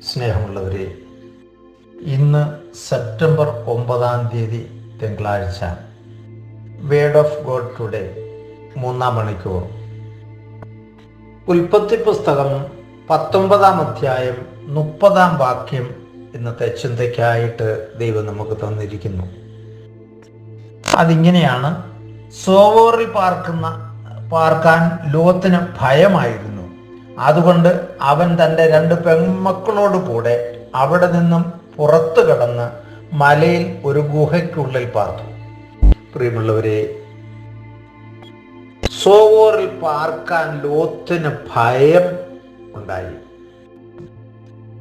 സ്നേഹമുള്ളവരെ ഇന്ന് സെപ്റ്റംബർ ഒമ്പതാം തീയതി തിങ്കളാഴ്ച. വേഡ് ഓഫ് ഗോഡ് ടുഡേ മൂന്നാം മണിക്കൂർ. ഉൽപ്പത്തി പുസ്തകം പത്തൊമ്പതാം അധ്യായം മുപ്പതാം വാക്യം ഇന്നത്തെ ചിന്തയ്ക്കായിട്ട് ദൈവം നമുക്ക് തന്നിരിക്കുന്നു. അതിങ്ങനെയാണ് സോവോറിൽ പാർക്കുന്ന പാർക്കാൻ ലോകത്തിന് ഭയമായിരുന്നു. അതുകൊണ്ട് അവൻ തന്റെ രണ്ട് പെൺമക്കളോട് കൂടെ അവിടെ നിന്നും പുറത്തു കടന്ന് മലയിൽ ഒരു ഗുഹയ്ക്കുള്ളിൽ പാർത്തു. പ്രിയമുള്ളവരെ സോവോറിൽ പാർക്കാൻ ലോത്തിന് ഭയം ഉണ്ടായി.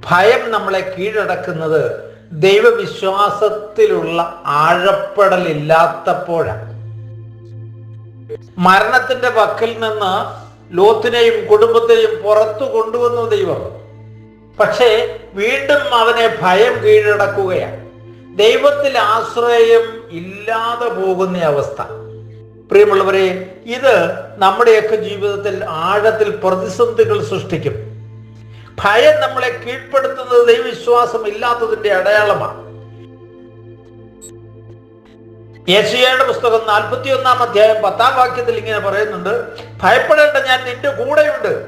ഭയം നമ്മളെ കീഴടക്കുന്നത് ദൈവവിശ്വാസത്തിലുള്ള ആഴപ്പെടലില്ലാത്തപ്പോഴാണ്. മരണത്തിന്റെ പക്കൽ നിന്ന് ലോത്തിനെയും കുടുംബത്തെയും പുറത്തു കൊണ്ടുവന്നു ദൈവം. പക്ഷേ വീണ്ടും അവനെ ഭയം കീഴടക്കുകയാണ്. ദൈവത്തിൽ ആശ്രയം ഇല്ലാതെ പോകുന്ന അവസ്ഥ. പ്രിയമുള്ളവരെ ഇത് നമ്മുടെയൊക്കെ ജീവിതത്തിൽ ആഴത്തിൽ പ്രതിസന്ധികൾ സൃഷ്ടിക്കും. ഭയം നമ്മളെ കീഴ്പ്പെടുത്തുന്നത് ദൈവവിശ്വാസം ഇല്ലാത്തതിന്റെ അടയാളമാണ്. യേശയ്യയുടെ പുസ്തകം നാൽപ്പത്തി ഒന്നാം അധ്യായം പത്താം വാക്യത്തിൽ ഇങ്ങനെ പറയുന്നുണ്ട് ഭയപ്പെടേണ്ട ഞാൻ നിന്റെ കൂടെയുണ്ട്.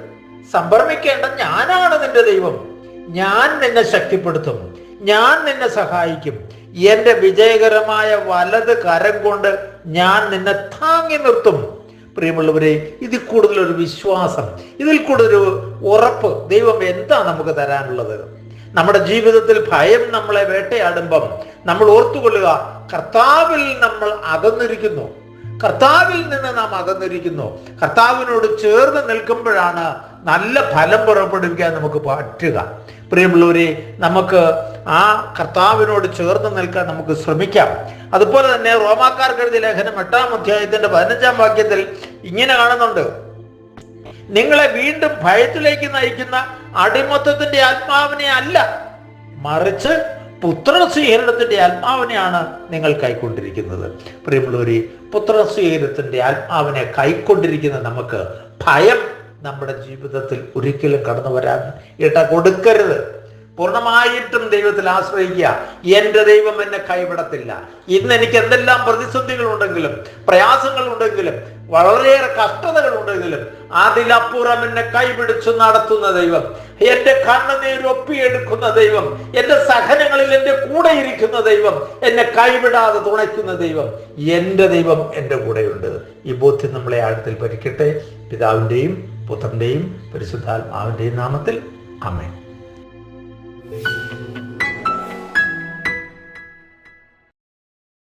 സംഭ്രമിക്കേണ്ട ഞാനാണ് നിന്റെ ദൈവം. ഞാൻ നിന്നെ ശക്തിപ്പെടുത്തും. ഞാൻ നിന്നെ സഹായിക്കും. എന്റെ വിജയകരമായ വലത് കരം കൊണ്ട് ഞാൻ നിന്നെ താങ്ങി നിർത്തും. പ്രിയമുള്ളവരെ ഇതിൽ കൂടുതലൊരു വിശ്വാസം ഇതിൽ കൂടുതൽ ഉറപ്പ് ദൈവം എന്താ നമുക്ക് തരാനുള്ളത്? നമ്മുടെ ജീവിതത്തിൽ ഭയം നമ്മളെ വേട്ടയാടുമ്പം നമ്മൾ ഓർത്തുകൊള്ളുക കർത്താവിൽ നമ്മൾ അകന്നിരിക്കുന്നു. കർത്താവിൽ നിന്ന് നാം അകന്നിരിക്കുന്നു. കർത്താവിനോട് ചേർന്ന് നിൽക്കുമ്പോഴാണ് നല്ല ഫലം പുറപ്പെടുവിക്കാൻ നമുക്ക് പറ്റുക. പ്രിയമുള്ളവരെ നമുക്ക് ആ കർത്താവിനോട് ചേർന്ന് നിൽക്കാൻ നമുക്ക് ശ്രമിക്കാം. അതുപോലെ തന്നെ റോമാക്കാർക്കെഴുതിയ ലേഖനം എട്ടാം അധ്യായത്തിന്റെ പതിനഞ്ചാം വാക്യത്തിൽ ഇങ്ങനെ കാണുന്നുണ്ട്. നിങ്ങളെ വീണ്ടും ഭയത്തിലേക്ക് നയിക്കുന്ന അടിമത്തത്തിന്റെ ആത്മാവിനെ അല്ല മറിച്ച് പുത്രസ്വീകരണത്തിന്റെ ആത്മാവിനെയാണ് നിങ്ങൾ കൈക്കൊണ്ടിരിക്കുന്നത്. പ്രിയമുള്ളവരെ പുത്രസ്വീകരണത്തിന്റെ ആത്മാവിനെ കൈക്കൊണ്ടിരിക്കുന്ന നമുക്ക് ഭയം നമ്മുടെ ജീവിതത്തിൽ ഒരിക്കലും കടന്നു വരാൻ ഇട കൊടുക്കരുത് പൂർണമായിട്ടും ദൈവത്തിൽ ആശ്രയിക്കുക. എന്റെ ദൈവം എന്നെ കൈവിടത്തില്ല. ഇന്ന് എനിക്ക് എന്തെല്ലാം പ്രതിസന്ധികൾ ഉണ്ടെങ്കിലും പ്രയാസങ്ങൾ ഉണ്ടെങ്കിലും വളരെയേറെ കഷ്ടതകൾ ഉണ്ടെങ്കിലും അതിലപ്പുറം എന്നെ കൈപിടിച്ചു നടത്തുന്ന ദൈവം എന്റെ കണ്ണുനീരൊപ്പിയെടുക്കുന്ന ദൈവം എന്റെ സഹനങ്ങളിൽ എന്റെ കൂടെ ഇരിക്കുന്ന ദൈവം എന്നെ കൈവിടാതെ തുണയ്ക്കുന്ന ദൈവം എന്റെ ദൈവം എന്റെ കൂടെയുണ്ട്. ഈ ബോധ്യം നമ്മളെ ആഴത്തിൽ ഭരിക്കട്ടെ. പിതാവിന്റെയും പുത്രന്റെയും പരിശുദ്ധാത്മാവിന്റെയും നാമത്തിൽ. Bye.